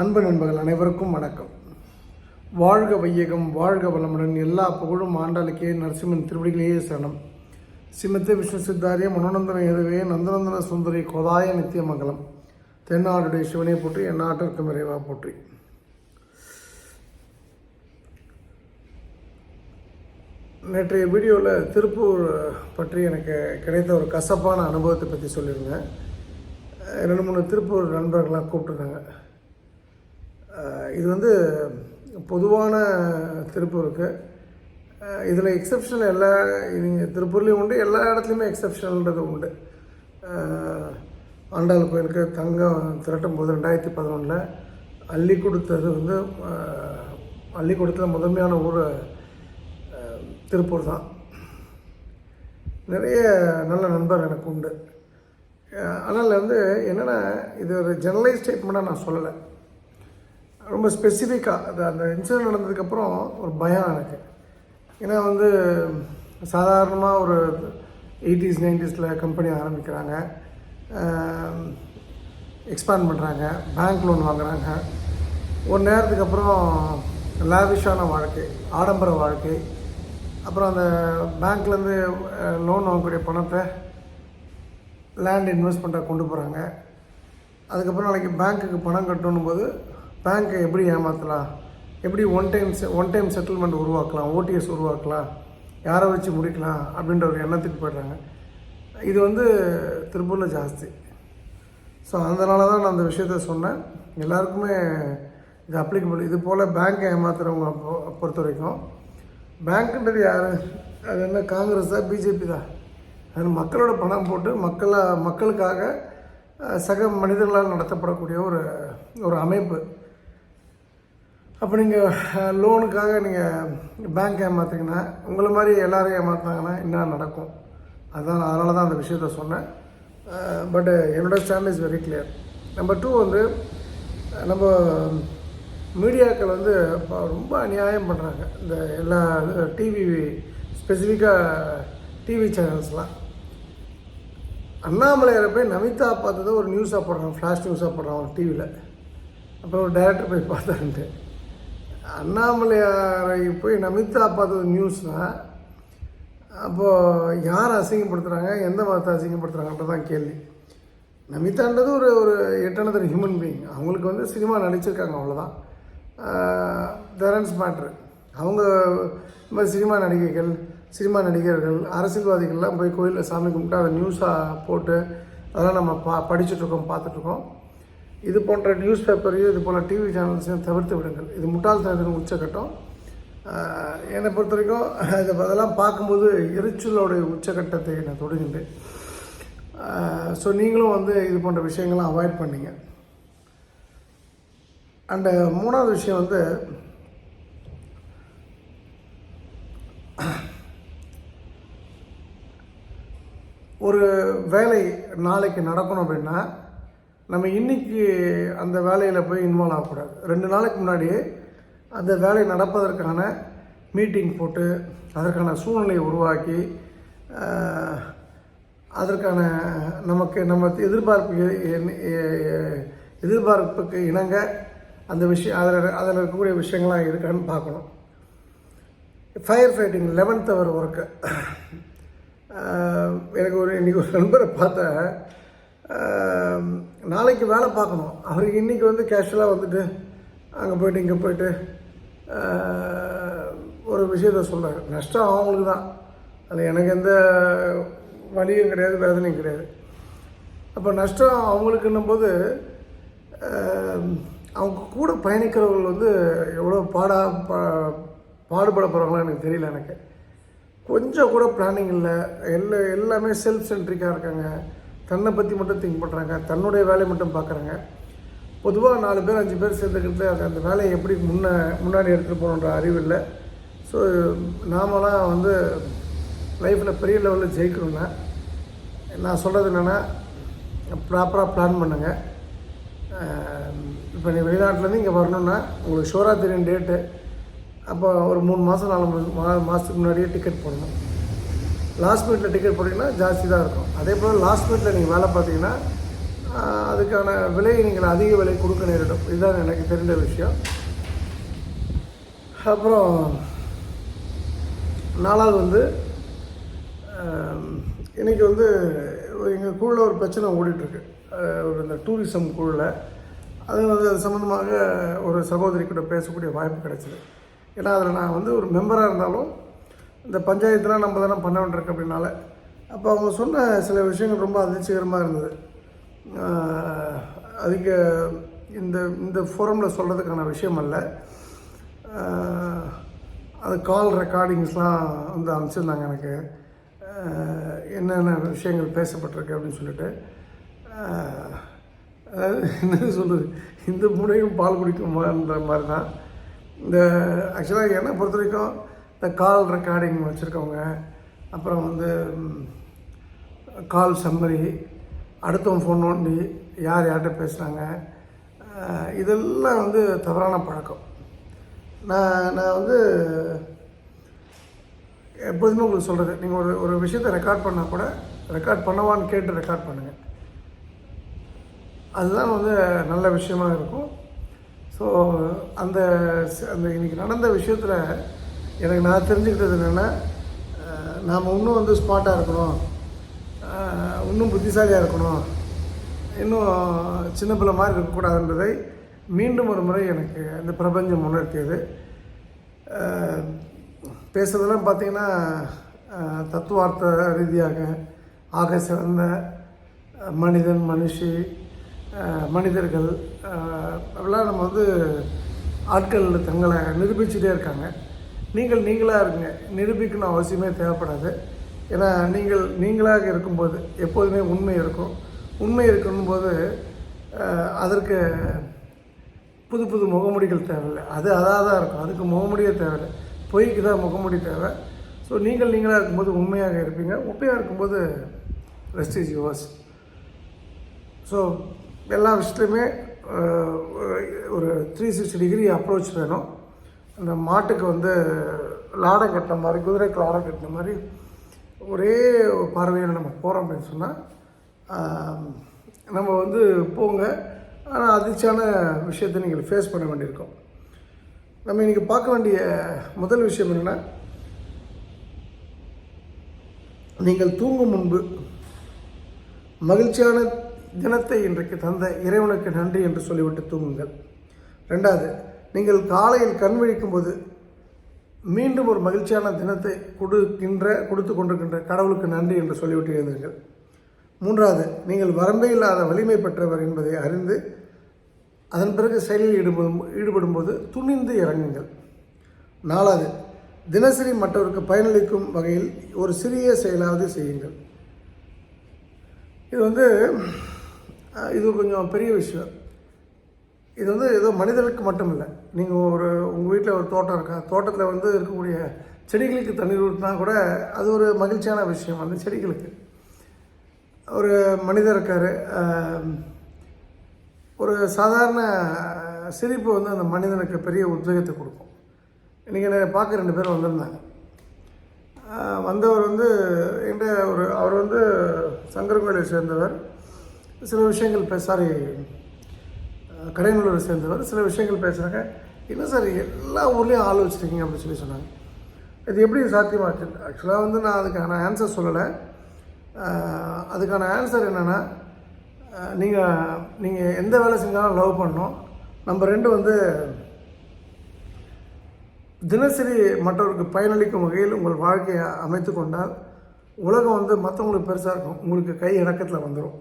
அன்பு நண்பர்கள் அனைவருக்கும் வணக்கம். வாழ்க வையகம் வாழ்க வளமுடன் எல்லா புகழும் ஆண்டாளுக்கே நரசிம்மன் திருவடிகளையே சரணம். சிமத்த விஷ்ணு சித்தாரிய மனோநந்தன எதுவே நந்தநந்தன சுந்தரி கோதாய நித்தியமங்கலம் தென்னாடுடைய சிவனை போற்றி என் விரைவாக போற்றி. நேற்றைய வீடியோவில் திருப்பூர் பற்றி எனக்கு கிடைத்த ஒரு கசப்பான அனுபவத்தை பற்றி சொல்லியிருந்தேன். ரெண்டு மூணு திருப்பூர் நண்பர்களாக கூப்பிட்டுருந்தாங்க இது வந்து பொதுவான திருப்பூருக்கு. இதில் எக்ஸப்ஷன் எல்லா இது திருப்பூர்லேயும் உண்டு எல்லா இடத்துலையுமே எக்ஸப்ஷன்ன்றது உண்டு. ஆண்டாள் கோயிலுக்கு தங்கம் திரட்டும் போது ரெண்டாயிரத்தி பதினொன்றில் அள்ளி கொடுத்தது வந்து அள்ளி கொடுத்த முதன்மையான ஊர் திருப்பூர் தான். நிறைய நல்ல நண்பர் எனக்கு உண்டு. அதனால் ஆனால் வந்து என்னென்னா இது ஒரு ஜெனரலைஸ் ஸ்டேட்மெண்ட்டாக நான் சொல்லலை. ரொம்ப ஸ்பெசிஃபிக்காக அது அந்த இன்சிடென்ட் நடந்ததுக்கப்புறம் ஒரு பயம் எனக்கு. ஏன்னா வந்து சாதாரணமாக ஒரு எயிட்டிஸ் நைன்டிஸில் கம்பெனி ஆரம்பிக்கிறாங்க. எக்ஸ்பேண்ட் பண்ணுறாங்க பேங்க் லோன் வாங்குறாங்க. ஒரு நேரத்துக்கு அப்புறம் லாவிஷான வாழ்க்கை ஆடம்பர வாழ்க்கை. அப்புறம் அந்த பேங்க்லேருந்து லோன் வாங்கக்கூடிய பணத்தை லேண்ட் இன்வெஸ்ட்மெண்ட்டாக கொண்டு போகிறாங்க அதுக்கப்புறம் நாளைக்கு பேங்க்குக்கு பணம் கட்டணும் போது பேங்க்கை எப்படி ஏமாற்றலாம் எப்படி one time one time settlement உருவாக்கலாம்? ஓடிஎஸ் உருவாக்கலாம்? யாரை வச்சு முடிக்கலாம்? அப்படின்ற ஒரு எண்ணத்துக்கு போயிடுறாங்க. இது வந்து திருப்பூரில் ஜாஸ்தி. ஸோ அதனால தான் நான் அந்த விஷயத்த சொன்னேன். எல்லாருக்குமே இது அப்ளிகபிள் இது போல் பேங்க்கை ஏமாத்துறவங்க பொ- பொறுத்த வரைக்கும் பேங்க்குன்றது யார்? அது என்ன காங்கிரஸா பிஜேபி தான். அது மக்களோட பணம் போட்டு மக்களை மக்களுக்காக சக மனிதர்களால் நடத்தப்படக்கூடிய ஒரு ஒரு அமைப்பு. அப்போ நீங்கள் லோனுக்காக நீங்கள் பேங்க் ஏமாத்துறீங்கன்னா உங்களை மாதிரி எல்லாரையும் ஏமாற்றினாங்கன்னா என்ன நடக்கும். அதுதான் அதனால தான் அந்த விஷயத்த சொன்னேன். பட் என்னோட stand is very clear number two வந்து நம்ம மீடியாக்கள் வந்து இப்போ ரொம்ப அநியாயம் பண்ணுறாங்க இந்த எல்லா டிவி ஸ்பெசிஃபிக்காக டிவி சேனல்ஸ்லாம் அண்ணாமலையாரை போய் நமிதா பார்த்ததை ஒரு நியூஸாக போடுறாங்க ஃப்ளாஷ் நியூஸாக போடுறாங்க டிவியில் அப்புறம் ஒரு டேரக்டர் போய் பார்த்தான்ட்டு அண்ணாமலையாரை போய் நமிதா பார்த்தது நியூஸ்னால் அப்போது யார் அசிங்கப்படுத்துகிறாங்க எந்த மதத்தை அசிங்கப்படுத்துகிறாங்கன்றது தான் கேள்வி. நமிதான்றது ஒரு ஒரு எட்டானது ஹியூமன் பீயிங் அவங்களுக்கு வந்து சினிமா நடிச்சிருக்காங்க அவ்வளோதான் தெரன்ஸ் மேட்ரு அவங்க இந்த மாதிரி சினிமா நடிகைகள் சினிமா நடிகர்கள் அரசியல்வாதிகள்லாம் போய் கோயிலில் சாமி கும்பிட்டு அதை நியூஸாக போட்டு அதெல்லாம் நம்ம பா படிச்சுட்ருக்கோம் பார்த்துட்ருக்கோம் இது போன்ற நியூஸ் பேப்பரையும் இது போல் டிவி சேனல்ஸையும் தவிர்த்து விடுங்கள். இது முட்டாள்தனத்தின் உச்சக்கட்டம் என்னை பொறுத்த வரைக்கும் இதை அதெல்லாம் பார்க்கும்போது எரிச்சலோடைய உச்சக்கட்டத்தை நான் தொடுகின்றேன். ஸோ நீங்களும் வந்து இது போன்ற விஷயங்கள்லாம் அவாய்ட் பண்ணிங்க. அண்டு மூணாவது விஷயம் வந்து ஒரு வேலை நாளைக்கு நடக்கணும் அப்படின்னா நம்ம இன்னைக்கு அந்த வேலையில் போய் இன்வால்வ் ஆகக்கூடாது. ரெண்டு நாளைக்கு முன்னாடியே அந்த வேலை நடப்பதற்கான மீட்டிங் போட்டு அதற்கான சூழ்நிலையை உருவாக்கி அதற்கான நமக்கு நம்ம எதிர்பார்ப்பு எதிர்பார்ப்புக்கு இணங்க அந்த விஷயம் அதில் அதில் இருக்கக்கூடிய விஷயங்கள்லாம் இருக்கான்னு பார்க்கணும். Fire fighting eleventh hour work எனக்கு ஒரு இன்றைக்கி ஒரு நண்பரை பார்த்தேன் நாளைக்கு வேலை பார்க்கணும். அவருக்கு இன்றைக்கி வந்து கேஷுவலாக வந்துட்டு அங்கே போயிட்டு இங்கே போயிட்டு ஒரு விஷயத்த சொல்கிறாரு நஷ்டம் அவங்களுக்கு தான். அதில் எனக்கு எந்த வலியும் கிடையாது வேதனையும் கிடையாது. அப்போ நஷ்டம் அவங்களுக்குன்னும் போது அவங்க கூட பயணிக்கிறவர்கள் வந்து எவ்வளோ பாடா பா பாடுபட போகிறாங்களோ எனக்கு தெரியல எனக்கு. கொஞ்சம் கூட பிளானிங் இல்லை. எல்லா எல்லாமே செல்ஃப் சென்ட்ரிக்காக இருக்காங்க. தன்னை பற்றி மட்டும் திங்க் பண்ணுறாங்க தன்னுடைய வேலையை மட்டும் பார்க்குறாங்க. பொதுவாக நாலு பேர் அஞ்சு பேர் சேர்ந்துக்கிட்டு அது அந்த வேலையை எப்படி முன்னே முன்னாடி எடுத்துகிட்டு போகணுன்ற அறிவு இல்லை. ஸோ நாமெல்லாம் வந்து லைஃப்பில் பெரிய லெவலில் ஜெயிக்கணும்னா நான் சொல்கிறது என்னென்னா ப்ராப்பராக பிளான் பண்ணுங்கள் இப்போ நீ வெளிநாட்டிலேருந்து இங்கே வரணுன்னா உங்களுக்கு ஷோராக தெரியும் டேட்டு அப்போ ஒரு மூணு மாதம் நாலு மா மாதத்துக்கு முன்னாடியே டிக்கெட் போடணும். லாஸ்ட் மினிட்ல டிக்கெட் போட்டிங்கன்னா ஜாஸ்தி தான் இருக்கும். அதே போல் லாஸ்ட் மினிட்ல நீங்கள் வேலை பார்த்தீங்கன்னா அதுக்கான விலையை நீங்கள் அதிக விலை கொடுக்க நேரிடும். இதுதான் எனக்கு தெரிந்த விஷயம். அப்புறம் நாலாவது வந்து இன்றைக்கி வந்து எங்கள் குழுவில் ஒரு பிரச்சனை ஓடிட்டுருக்கு. ஒரு இந்த டூரிசம் குழுவில் அது வந்து அது சம்மந்தமாக ஒரு சகோதரி கூட பேசக்கூடிய வாய்ப்பு கிடச்சிது. ஏன்னா அதில் நான் வந்து ஒரு மெம்பராக இருந்தாலும் இந்த பஞ்சாயத்துலாம் நம்ம தானே பண்ண வேண்டியிருக்கு அப்படின்னால. அப்போ அவங்க சொன்ன சில விஷயங்கள் ரொம்ப அதிர்ச்சிகரமாக இருந்தது. அதுக்கு இந்த இந்த ஃபோரமில் சொல்கிறதுக்கான விஷயம் அல்ல. அது கால் ரெக்கார்டிங்ஸ்லாம் வந்து அனுப்பிச்சிருந்தாங்க எனக்கு. என்னென்ன விஷயங்கள் பேசப்பட்டிருக்கு அப்படின்னு சொல்லிட்டு. அதாவது என்ன சொல்கிறது இந்த முனையும் பால் குடிக்கும் மாதிரி தான் இந்த ஆக்சுவலாக என்னை பொறுத்த வரைக்கும் இந்த கால் ரெக்கார்டிங் வச்சுருக்கவங்க அப்புறம் வந்து கால் சம்மரி அடுத்தவன் ஃபோன் நோண்டி யார் யார்கிட்ட பேசுகிறாங்க இதெல்லாம் வந்து தவறான பழக்கம். நான் நான் வந்து எப்போதுமே உங்களுக்கு சொல்கிறது நீங்கள் ஒரு ஒரு விஷயத்தை ரெக்கார்ட் பண்ணால் கூட ரெக்கார்ட் பண்ணவான்னு கேட்டு ரெக்கார்ட் பண்ணுங்கள் அதுதான் வந்து நல்ல விஷயமா இருக்கும். ஸோ அந்த அந்த இன்றைக்கி நடந்த விஷயத்தில் எனக்கு நான் தெரிஞ்சுக்கிட்டது என்னென்னா நாம் இன்னும் வந்து ஸ்மார்ட்டாக இருக்கணும். இன்னும் புத்திசாலியாக இருக்கணும். இன்னும் சின்ன பிள்ளை மாதிரி இருக்கக்கூடாதுன்றதை மீண்டும் ஒரு முறை எனக்கு இந்த பிரபஞ்சம் உணர்த்தியது. பேசுறதெல்லாம் பார்த்திங்கன்னா தத்துவார்த்த ரீதியாக ஆக சிறந்த மனிதன் மனுஷி மனிதர்கள் அப்படிலாம் நம்ம வந்து ஆட்கள் தங்களை நிரூபிச்சுட்டே இருக்காங்க. நீங்கள் நீங்களாக இருங்க. நிரூபிக்கணும் அவசியமே தேவைப்படாது. ஏன்னா நீங்கள் நீங்களாக இருக்கும்போது எப்போதுமே உண்மை இருக்கும். உண்மை இருக்கும்போது அதற்கு புது புது முகமுடிகள் தேவையில்லை. அது அதாக தான் இருக்கும். அதுக்கு முகமூடியே தேவையில்லை. பொய்க்கு தான் முகமுடி தேவை. ஸோ நீங்கள் நீங்களாக இருக்கும்போது உண்மையாக இருப்பீங்க. உண்மையாக இருக்கும்போது ரெஸ்ட் இஸ் யுவர்ஸ் ஸோ எல்லா விஷயத்துலையுமே ஒரு த்ரீ சிக்ஸ்டி டிகிரி அப்ரோச் வேணும். அந்த மாட்டுக்கு வந்து லாடம் கட்டின மாதிரி குதிரைக்கு லாடம் கட்டின மாதிரி ஒரே பார்வையில் நம்ம போகிறோம் அப்படின்னு சொன்னால் நம்ம வந்து போங்க. ஆனால் அதிர்ச்சியான விஷயத்தை நீங்கள் ஃபேஸ் பண்ண வேண்டியிருக்கும். நம்ம இன்றைக்கி பார்க்க வேண்டிய முதல் விஷயம் என்னென்னா நீங்கள் தூங்கும் முன்பு மகிழ்ச்சியான தினத்தை இன்றைக்கு தந்த இறைவனுக்கு நன்றி என்று சொல்லிவிட்டு தூங்குங்கள். ரெண்டாவது நீங்கள் காலையில் கண் விழிக்கும் போது மீண்டும் ஒரு மகிழ்ச்சியான தினத்தை கொடுக்கின்ற கொடுத்து கொண்டிருக்கின்ற கடவுளுக்கு நன்றி என்று சொல்லிவிட்டு எழுந்தீர்கள். மூன்றாவது நீங்கள் வரம்பே இல்லாத வலிமை பெற்றவர் என்பதை அறிந்து அதன் பிறகு செயலில் ஈடுபடும் ஈடுபடும்போது துணிந்து இறங்குங்கள். நாலாவது தினசரி மற்றவருக்கு பயனளிக்கும் வகையில் ஒரு சிறிய செயலாவது செய்யுங்கள். இது வந்து இது கொஞ்சம் பெரிய விஷயம். இது வந்து ஏதோ மனிதர்களுக்கு மட்டும் இல்லை நீங்கள் ஒரு உங்கள் வீட்டில் ஒரு தோட்டம் இருக்கா? தோட்டத்தில் வந்து இருக்கக்கூடிய செடிகளுக்கு தண்ணீர் ஊற்றினா கூட அது ஒரு மகிழ்ச்சியான விஷயம் அந்த செடிகளுக்கு. ஒரு மனிதர் இருக்கார் ஒரு சாதாரண சிரிப்பு வந்து அந்த மனிதனுக்கு பெரிய உத்வேகத்தை கொடுக்கும். இன்றைக்கி நான் பார்க்க ரெண்டு பேரும் வந்திருந்தாங்க. வந்தவர் வந்து என்கிட்ட ஒரு அவர் வந்து சங்கரங்கோயிலை சேர்ந்தவர் சில விஷயங்கள் பேச சாரி கடைநல்லூரை சேர்ந்தவர் சில விஷயங்கள் பேசுகிறாங்க என்ன சார் எல்லா ஊர்லேயும் ஆள் வச்சுருக்கீங்க அப்படின்னு சொல்லி சொன்னாங்க. இது எப்படி சாத்தியமாச்சு ஆக்சுவலாக வந்து நான் அதுக்கான ஆன்சர் சொல்லலை. அதுக்கான ஆன்சர் என்னென்னா நீங்கள் நீங்கள் எந்த வேலை செஞ்சாலும் லவ் பண்ணோம் நம்ம ரெண்டு வந்து தினசரி மற்றவருக்கு பயனளிக்கும் வகையில் உங்கள் வாழ்க்கையை அமைத்து கொண்டால் உலகம் வந்து மற்றவங்களுக்கு பெருசாக இருக்கும். உங்களுக்கு கை இறக்கத்தில் வந்துடும்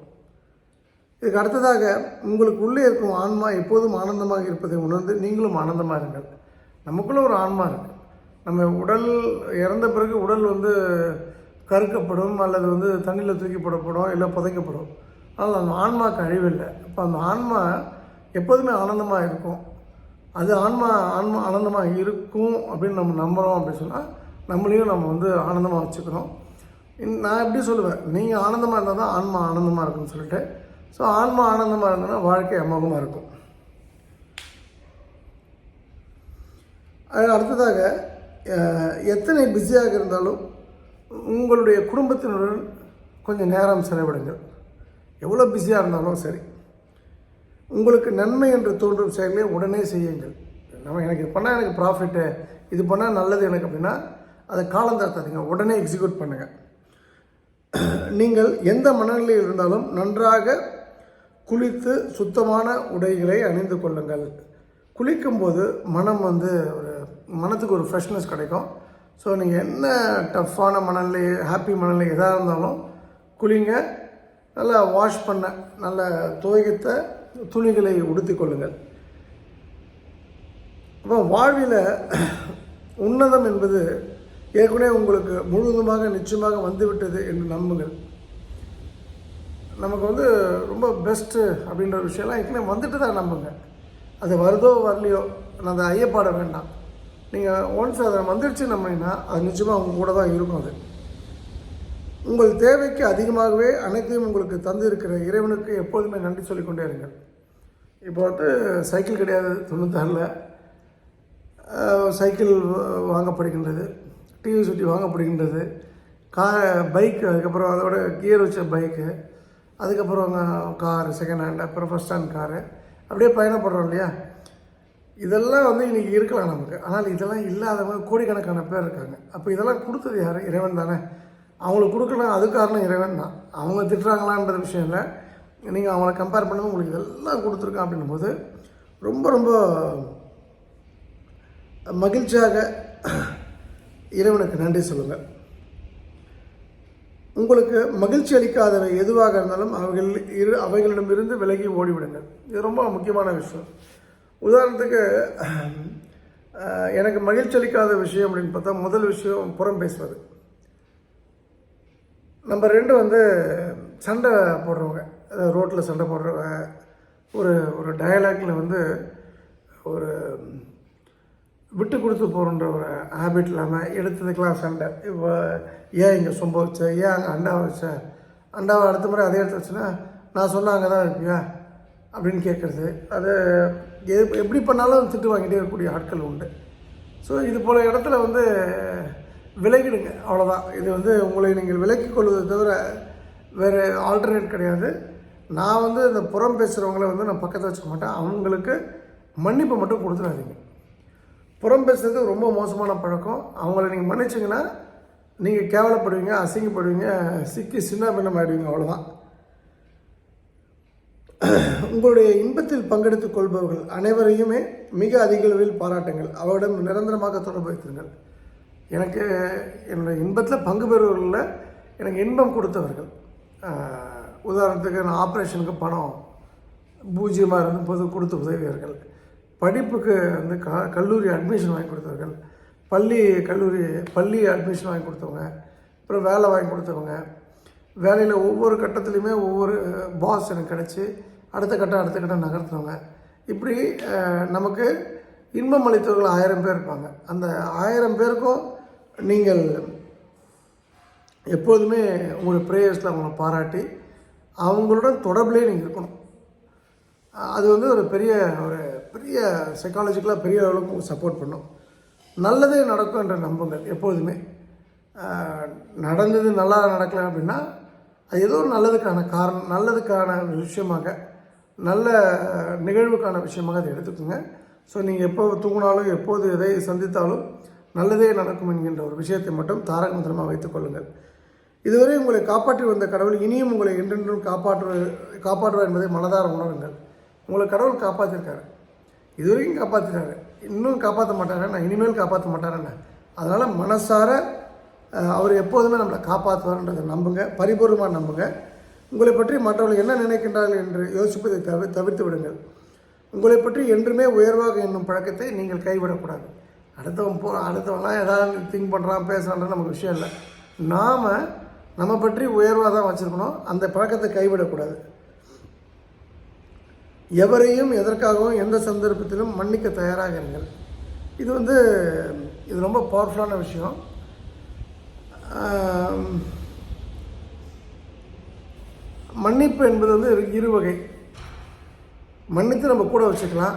இதுக்கு அடுத்ததாக உங்களுக்கு உள்ளே இருக்கும் ஆன்மா எப்போதும் ஆனந்தமாக இருப்பதை உணர்ந்து நீங்களும் ஆனந்தமாக இருங்கள். நமக்குள்ளே ஒரு ஆன்மா இருக்குது நம்ம உடல் இறந்த பிறகு உடல் வந்து கருக்கப்படும் அல்லது வந்து தண்ணியில் தூக்கி போடப்படும் இல்லை புதைக்கப்படும். ஆனால் அந்த ஆன்மாவுக்கு அழிவில்லை. இப்போ அந்த ஆன்மா எப்போதுமே ஆனந்தமாக இருக்கும். அது ஆன்மா ஆன்மா ஆனந்தமாக இருக்கும் அப்படின்னு நம்ம நம்புகிறோம் அப்படின்னு சொன்னால் நம்மளையும் நம்ம வந்து ஆனந்தமாக வச்சுக்கிறோம் நான் எப்படி சொல்லுவேன்? நீங்கள் ஆனந்தமாக இருந்தால் தான் ஆன்மா ஆனந்தமாக இருக்கும்னு சொல்லிட்டு ஸோ ஆன்மா ஆனந்தமாக இருந்ததுன்னா வாழ்க்கை அமோகமாக இருக்கும். அது அடுத்ததாக எத்தனை பிஸியாக இருந்தாலும் உங்களுடைய குடும்பத்தினருடன் கொஞ்சம் நேரம் செலவிடுங்கள். எவ்வளோ பிஸியாக இருந்தாலும் சரி. உங்களுக்கு நன்மை என்று தோன்றும் செயல்களை உடனே செய்யுங்கள். நம்ம எனக்கு இது பண்ணால் எனக்கு ப்ராஃபிட்டு இது பண்ணால் நல்லது எனக்கு அப்படின்னா அதை காலம் தாழ்த்தாதீங்க. உடனே எக்ஸிக்யூட் பண்ணுங்கள் நீங்கள் எந்த மனநிலையில் இருந்தாலும் நன்றாக குளித்து சுத்தமான உடைகளை அணிந்து கொள்ளுங்கள். குளிக்கும்போது மனம் வந்து ஒரு மனத்துக்கு ஒரு ஃப்ரெஷ்னஸ் கிடைக்கும். ஸோ நீங்கள் என்ன டஃப்பான மனநிலை ஹாப்பி மனநிலை எதாக இருந்தாலும் குளிங்க. நல்லா வாஷ் பண்ண நல்ல துவைத்த துணிகளை உடுத்தி கொள்ளுங்கள். அப்போ வாழ்வில் உன்னதம் என்பது ஏற்கனவே உங்களுக்கு முழுவதுமாக நிச்சயமாக வந்துவிட்டது என்று நம்புங்கள். நமக்கு வந்து ரொம்ப பெஸ்ட்டு அப்படின்ற ஒரு விஷயம்லாம் ஏற்கனவே வந்துட்டு தான் நம்புங்க. அது வருதோ வரலையோ நான் அதை ஐயப்பாட வேண்டாம். நீங்கள் ஒன்ஸ் அதை வந்துடுச்சு நம்பினீங்கன்னா அது நிச்சயமாக உங்கள் கூட தான் இருக்கும் அது. உங்கள் தேவைக்கு அதிகமாகவே அனைத்தையும் உங்களுக்கு தந்து இருக்கிற இறைவனுக்கு எப்போதுமே நன்றி சொல்லிக்கொண்டே இருங்கள். இப்போ வந்து சைக்கிள் கிடையாது தொண்ணூத்தாறில். சைக்கிள் வாங்கப்படுகின்றது. டிவி சுட்டி வாங்கப்படுகின்றது. கார் பைக்கு அதுக்கப்புறம் அதோட கியர் வச்ச பைக்கு அதுக்கப்புறம் கார் செகண்ட் ஹேண்ட் அப்புறம் ஃபஸ்ட் ஹேண்ட் காரு. அப்படியே பயணப்படுறோம் இல்லையா? இதெல்லாம் வந்து இன்றைக்கி இருக்கலாம் நமக்கு. ஆனால் இதெல்லாம் இல்லாதவங்க கோடிக்கணக்கான பேர் இருக்காங்க. அப்போ இதெல்லாம் கொடுத்தது யார்? இறைவன் தானே. அவங்களுக்கு கொடுக்கலாம் அது காரணம் இறைவன் தான். அவங்க திட்டுறாங்களான்ற விஷயம் இல்லை. நீங்கள் அவங்கள கம்பேர் பண்ணும்போது உங்களுக்கு இதெல்லாம் கொடுத்துருக்கான் அப்படின்னும் போது ரொம்ப ரொம்ப மகிழ்ச்சியாக இறைவனுக்கு நன்றி சொல்லுங்கள் உங்களுக்கு மகிழ்ச்சி அளிக்காதவை எதுவாக இருந்தாலும் அவைகள் இரு அவைகளிடமிருந்து விலகி ஓடிவிடுங்கள். இது ரொம்ப முக்கியமான விஷயம். உதாரணத்துக்கு எனக்கு மகிழ்ச்சி அளிக்காத விஷயம் அப்படின்னு பார்த்தா முதல் விஷயம் புறம் பேசுவது. நம்பர் ரெண்டு வந்து சண்டை போடுறவங்க. அதாவது ரோட்டில் சண்டை போடுறவங்க ஒரு ஒரு டயலாக்ல வந்து ஒரு விட்டு கொடுத்து போகிறன்ற ஒரு ஹேபிட் இல்லாமல் எடுத்ததுக்கெலாம் சண்டை இப்போ ஏன் இங்கே சொம்ப வச்ச? ஏன் அங்கே அண்டாவை வச்ச? அண்டாவை அடுத்த முறை அதே எடுத்து வச்சுன்னா நான் சொன்ன அங்கே தான் இருப்பியா? அப்படின்னு கேட்குறது. அது எது எப்படி பண்ணாலும் திட்டு வாங்கிட்டே இருக்கக்கூடிய ஆட்கள் உண்டு. ஸோ இது போல் இடத்துல வந்து விலகிடுங்க. அவ்வளோதான் இது வந்து உங்களை நீங்கள் விலக்கிக் கொள்வதை தவிர வேறு ஆல்டர்னேட் கிடையாது. நான் வந்து இந்த புறம் பேசுகிறவங்கள வந்து நான் பக்கத்தில் வச்சுக்க மாட்டேன். அவங்களுக்கு மன்னிப்பு மட்டும் கொடுத்துடாதீங்க. புறம் பேசுறது ரொம்ப மோசமான பழக்கம். அவங்கள நீங்கள் மன்னிச்சிங்கன்னா நீங்கள் கேவலப்படுவீங்க அசிங்கப்படுவீங்க சிக்கி சின்ன பின்னம் ஆயிடுவீங்க அவ்வளோதான் உங்களுடைய இன்பத்தில் பங்கெடுத்துக் கொள்பவர்கள் அனைவரையுமே மிக அதிக அளவில் பாராட்டுங்கள். அவரிடம் நிரந்தரமாக தொடர்பு வைத்திருங்கள். எனக்கு என்னுடைய இன்பத்தில் பங்கு பெறுவர்களில் எனக்கு இன்பம் கொடுத்தவர்கள். உதாரணத்துக்கு நான் ஆப்ரேஷனுக்கு பணம் பூஜ்ஜியமாக இருந்தபோது கொடுத்த உதவியர்கள் படிப்புக்கு வந்து க கல்லூரி அட்மிஷன் வாங்கி கொடுத்தவர்கள் பள்ளி கல்லூரி பள்ளி அட்மிஷன் வாங்கி கொடுத்தவங்க அப்புறம் வேலை வாங்கி கொடுத்தவங்க வேலையில் ஒவ்வொரு கட்டத்துலேயுமே ஒவ்வொரு பாஸ் எனக்கு கிடச்சி அடுத்த கட்டம் அடுத்த கட்டம் நகர்த்துறவங்க இப்படி நமக்கு இன்பம் அளித்தவர்கள் ஆயிரம் பேர் இருப்பாங்க. அந்த ஆயிரம் பேருக்கும் நீங்கள் எப்போதுமே உங்களுடைய ப்ரேயர்ஸில் அவங்கள பாராட்டி அவங்களுடன் தொடர்பிலே நீங்கள் இருக்கணும். அது வந்து ஒரு பெரிய ஒரு பெரிய சைக்காலஜிக்கலாக பெரிய அளவுக்கு உங்களுக்கு சப்போர்ட் பண்ணும். நல்லதே நடக்கும் என்ற நம்புங்கள் எப்போதுமே. நடந்தது நல்லா நடக்கல அப்படின்னா அது ஏதோ ஒரு நல்லதுக்கான காரணம் நல்லதுக்கான ஒரு விஷயமாக நல்ல நிகழ்வுக்கான விஷயமாக அதை எடுத்துக்கோங்க. ஸோ நீங்கள் எப்போ தூங்கினாலும் எப்போது எதை சந்தித்தாலும் நல்லதே நடக்கும் என்கின்ற ஒரு விஷயத்தை மட்டும் தாரக மந்திரமாக வைத்துக் கொள்ளுங்கள். இதுவரை உங்களை காப்பாற்றி வந்த கடவுள் இனியும் உங்களை என்றென்றும் காப்பாற்று காப்பாற்றுவார் என்பதை மனதார உணருங்கள். உங்களை கடவுள் காப்பாற்றிருக்காரு இதுவரைக்கும் காப்பாற்றினாரு இன்னும் காப்பாற்ற மாட்டாரண்ணா நான் இனிமேல் காப்பாற்ற மாட்டாரண்ணா அதனால் மனசார அவர் எப்போதுமே நம்மளை காப்பாற்றுவார்ன்றதை நம்புங்க. பரிபூர்ணமாக நம்புங்க. உங்களை பற்றி மற்றவர்கள் என்ன நினைக்கின்றார்கள் என்று யோசிப்பதை தவிர தவிர்த்து விடுங்கள். உங்களை பற்றி என்றுமே உயர்வாக என்னும் பழக்கத்தை நீங்கள் கைவிடக்கூடாது. அடுத்தவன் போ அடுத்தவன்லாம் ஏதாவது திங்க் பண்ணுறான் பேசுகிறான்றது நமக்கு விஷயம் இல்லை. நாம் நம்ம பற்றி உயர்வாக தான் வச்சுருக்கணும். அந்த பழக்கத்தை கைவிடக்கூடாது. எவரையும் எதற்காகவும் எந்த சந்தர்ப்பத்திலும் மன்னிக்க தயாராக இருங்கள் இது வந்து இது ரொம்ப பவர்ஃபுல்லான விஷயம். மன்னிப்பு என்பது வந்து இரு- இரு வகை. மன்னித்து நம்ம கூட வச்சுக்கலாம்.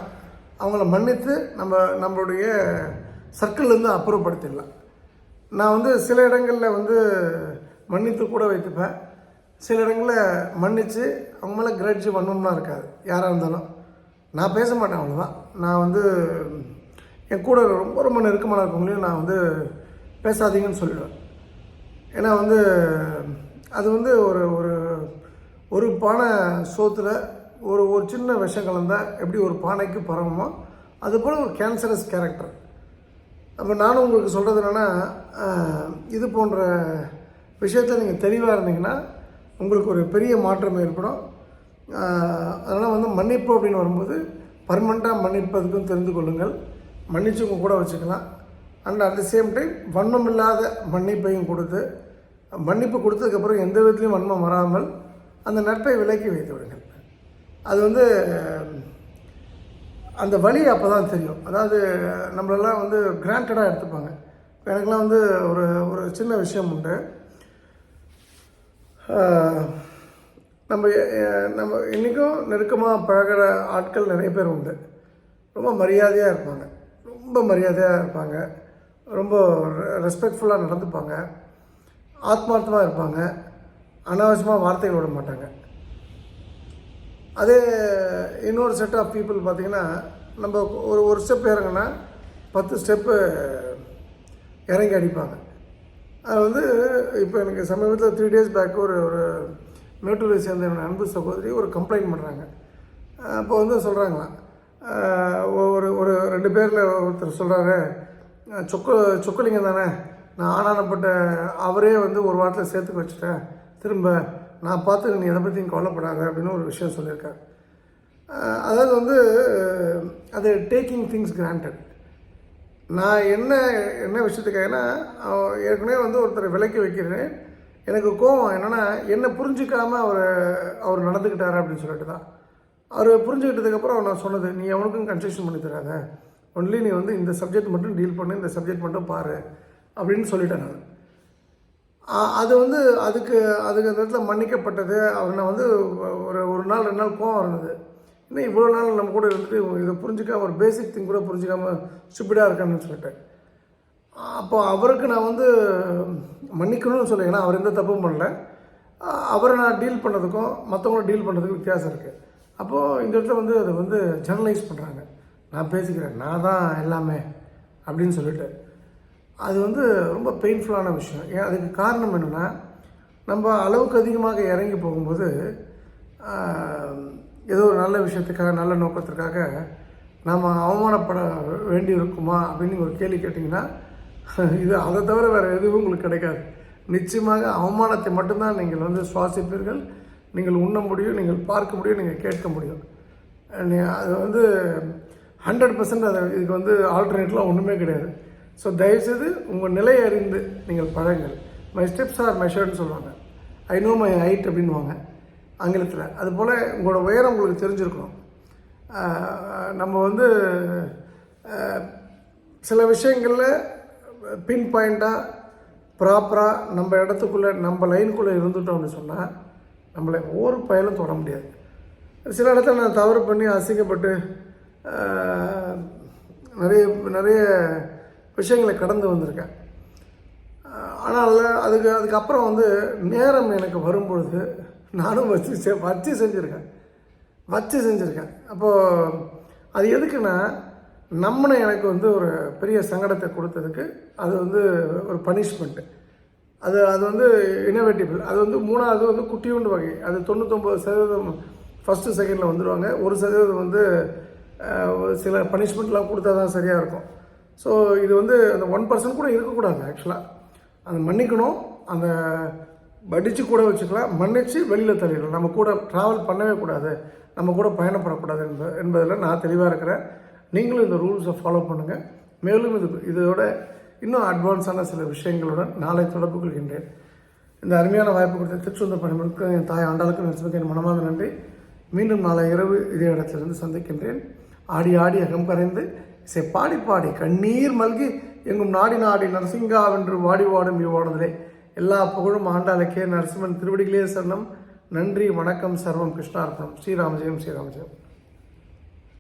அவங்கள மன்னித்து நம்ம நம்மளுடைய சர்க்கிள்லேருந்து அப்புறப்படுத்திடலாம். நான் வந்து சில இடங்களில் வந்து மன்னித்து கூட வைத்துப்பேன். சில இடங்களில் மன்னிச்சு அவங்க மேலே கிரட்ஜ் வன்மம்லாம் இருக்காது. யாராக இருந்தாலும். நான் பேச மாட்டேன் அவ்வளோதான் நான் வந்து என் கூட ரொம்ப ரொம்ப நெருக்கமான இருக்கவங்களையும் நான் வந்து பேசாதீங்கன்னு சொல்லிடுவேன். ஏன்னா வந்து அது வந்து ஒரு ஒரு ஒரு பானை சோத்தில் ஒரு ஒரு சின்ன விஷம் கலந்தால் எப்படி ஒரு பானைக்கு பரவமோ அது போல் ஒரு கேன்சரஸ் கேரக்டர் அப்போ நானும் உங்களுக்கு சொல்கிறது என்னென்னா இது போன்ற விஷயத்தில் நீங்கள் தெளிவாக இருந்தீங்கன்னா உங்களுக்கு ஒரு பெரிய மாற்றம் ஏற்படும். அதனால் வந்து மன்னிப்பு அப்படின்னு வரும்போது பர்மனெண்ட்டாக மன்னிப்பதுக்கும் தெரிந்து கொள்ளுங்கள். மன்னிச்சவங்க கூட வச்சுக்கலாம். And at the same time வன்மம் இல்லாத மன்னிப்பையும் கொடுத்து மன்னிப்பு கொடுத்ததுக்கப்புறம் எந்த விதத்துலையும் வன்மம் வராமல் அந்த நட்பை விலக்கி வைத்து விடுங்கள். அது வந்து அந்த வழி அப்போ தான் தெரியும். அதாவது நம்மளெல்லாம் வந்து கிராண்டடாக எடுத்துப்பாங்க. எனக்குலாம் வந்து ஒரு ஒரு சின்ன விஷயம் உண்டு. நம்ம நம்ம இன்றைக்கும் நெருக்கமாக பழகுற ஆட்கள் நிறைய பேர் உண்டு. ரொம்ப மரியாதையாக இருப்பாங்க. ரொம்ப மரியாதையாக இருப்பாங்க. ரொம்ப ரெஸ்பெக்ட்ஃபுல்லாக நடந்துப்பாங்க. ஆத்மார்த்தமாக இருப்பாங்க. அனாவசியமாக வார்த்தைகள் விட மாட்டாங்க. அதே இன்னொரு செட் ஆஃப் பீப்புள் பார்த்திங்கன்னா நம்ம ஒரு ஒரு ஸ்டெப் இறங்கினா பத்து ஸ்டெப்பு இறங்கி அடிப்பாங்க. அது வந்து இப்போ எனக்கு சமீபத்தில் த்ரீ டேஸ் பேக் ஒரு ஒரு மேட்டூரை சேர்ந்த என்னோட அன்பு சகோதரி ஒரு கம்ப்ளைண்ட் பண்ணுறாங்க அப்போ வந்து சொல்கிறாங்களாம் ஒரு ஒரு ரெண்டு பேரில் ஒருத்தர் சொல்கிறாரு சொக்க சொக்கலிங்கம் தானே? நான் ஆனானப்பட்ட அவரே வந்து ஒரு வாரத்தில் சேர்த்துக்க வச்சுட்டேன். திரும்ப நான் பார்த்து நீ எதை பற்றியும் கவலைப்படாத அப்படின்னு ஒரு விஷயம் சொல்லியிருக்காரு. அதாவது வந்து அது டேக்கிங் திங்ஸ் கிராண்டட் நான் என்ன என்ன விஷயத்துக்காகனா ஏற்கனவே வந்து ஒருத்தரை விலைக்கு வைக்கிறேன். எனக்கு கோவம் என்னென்னா என்னை புரிஞ்சுக்காமல் அவர் அவர் நடந்துக்கிட்டாரு அப்படின்னு சொல்லிட்டு தான். அவர் புரிஞ்சுக்கிட்டதுக்கப்புறம் நான் சொன்னது நீ அவனுக்கும் கன்செஷன் பண்ணி தராத. ஒன்லி நீ வந்து இந்த சப்ஜெக்ட் மட்டும் டீல் பண்ணு இந்த சப்ஜெக்ட் மட்டும் பாரு. அப்படின்னு சொல்லிட்டேன் நான். அது வந்து அதுக்கு அதுக்கு அந்த இடத்துல மன்னிக்கப்பட்டது. அவனை வந்து ஒரு ஒரு நாள் ரெண்டு நாள் கோவம் இருந்தது. இன்னும் இவ்வளோ நாள் நம்ம கூட இருந்துட்டு இதை புரிஞ்சுக்காம ஒரு பேசிக் திங் கூட புரிஞ்சுக்காமல் ஸ்டூப்பிடாக இருக்கான்னு சொல்லிட்டேன் அப்போ அவருக்கு நான் வந்து மன்னிக்கணும்னு சொல்ல ஏன்னா அவர் எந்த தப்பும் பண்ணல. அவரை நான் டீல் பண்ணதுக்கும் மற்றவங்கள டீல் பண்ணுறதுக்கும் வித்தியாசம் இருக்குது அப்போது இந்த இடத்துல வந்து அதை வந்து ஜெர்னலைஸ் பண்ணுறாங்க நான் பேசிக்கிறேன் நான் தான் எல்லாமே அப்படின்னு சொல்லிட்டு. அது வந்து ரொம்ப பெயின்ஃபுல்லான விஷயம். ஏன் அதுக்கு காரணம் என்னென்னா நம்ம அளவுக்கு அதிகமாக இறங்கி போகும்போது ஏதோ ஒரு நல்ல விஷயத்துக்காக நல்ல நோக்கத்திற்காக நாம் அவமானப்பட வேண்டி இருக்குமா அப்படின்னு ஒரு கேள்வி கேட்டிங்கன்னா இது அதை தவிர வேறு எதுவும் உங்களுக்கு கிடைக்காது. நிச்சயமாக அவமானத்தை மட்டும்தான் நீங்கள் வந்து சுவாசிப்பீர்கள். நீங்கள் உண்ண முடியும் நீங்கள் பார்க்க முடியும் நீங்கள் கேட்க முடியும். அது வந்து ஹண்ட்ரட் பர்சன்ட் அதை இதுக்கு வந்து ஆல்டர்னேட்லாம் ஒன்றுமே கிடையாது. ஸோ தயவுசெய்து உங்கள் நிலை அறிந்து நீங்கள் பழங்கள் மை ஸ்டெப்ஸ் ஆர் மெஷர்ட்னு சொல்லுவாங்க. ஐ நோ மை ஹைட் அப்படின்வாங்க ஆங்கிலத்தில். அதுபோல் உங்களோட உயரம் உங்களுக்கு தெரிஞ்சிருக்கணும். நம்ம வந்து சில விஷயங்களில் பின் பாயிண்ட்டாக ப்ராப்பராக நம்ம இடத்துக்குள்ளே நம்ம லைனுக்குள்ளே இருந்துட்டோம் அப்படின்னு சொன்னால் நம்மளை ஒவ்வொரு பயலும் தொட முடியாது. சில இடத்துல நான் தவறு பண்ணி அசிங்கப்பட்டு நிறைய நிறைய விஷயங்களை கடந்து வந்திருக்கேன். ஆனால் அதுக்கு அதுக்கப்புறம் வந்து நேரம் எனக்கு வரும்பொழுது நானும் வச்சு செ- வச்சு செஞ்சுருக்கேன். வச்சு செஞ்சுருக்கேன். அப்போது அது எதுக்குன்னா நம்மனை எனக்கு வந்து ஒரு பெரிய சங்கடத்தை கொடுத்ததுக்கு அது வந்து ஒரு பனிஷ்மெண்ட்டு அது அது வந்து இனோவேட்டிபிள் அது வந்து மூணாவது வந்து குட்டியுண்டு வகை. அது தொண்ணூத்தொம்பது சதவீதம் ஃபஸ்ட்டு செகண்டில் வந்துடுவாங்க ஒரு சதவீதம் வந்து ஒரு சில பனிஷ்மெண்ட்லாம் கொடுத்தா தான் சரியாக இருக்கும். ஸோ இது வந்து அந்த ஒன் பர்சன்ட் கூட இருக்கக்கூடாது ஆக்சுவலாக அந்த மன்னிக்கணும். அந்த படித்து கூட வச்சுக்கலாம். மன்னிச்சு வெளியில் தள்ளிடணும் நம்ம கூட ட்ராவல் பண்ணவே கூடாது. நம்ம கூட பயணப்படக்கூடாது என்ப என்பதில் நான் தெளிவாக இருக்கிறேன். நீங்களும் இந்த ரூல்ஸை ஃபாலோ பண்ணுங்கள் மேலும் இது இதோட இன்னும் அட்வான்ஸான சில விஷயங்களுடன் நாளை தொடர்பு கொள்கின்றேன். இந்த அருமையான வாய்ப்பு கொடுத்த திருச்சொந்த பணிமனுக்கு என் தாய் ஆண்டாளுக்கு நினைச்சதுக்கு என் மனமார்ந்த நன்றி. மீண்டும் நாளை இரவு இதே இடத்திலிருந்து சந்திக்கின்றேன். ஆடி ஆடி அகம் கரைந்து இசை பாடி பாடி கண்ணீர் மல்கி எங்கும் நாடி நாடி நரசிங்காவென்று வாடி வாடும் இவ்வாடுதலே. எல்லா புகழும் ஆண்டாளுக்கே நரசிம்மன் திருவடிகளே சரணம். நன்றி வணக்கம் சர்வம் கிருஷ்ணார்ப்பணம். ஸ்ரீராமஜெயம் ஸ்ரீராமஜெயம்.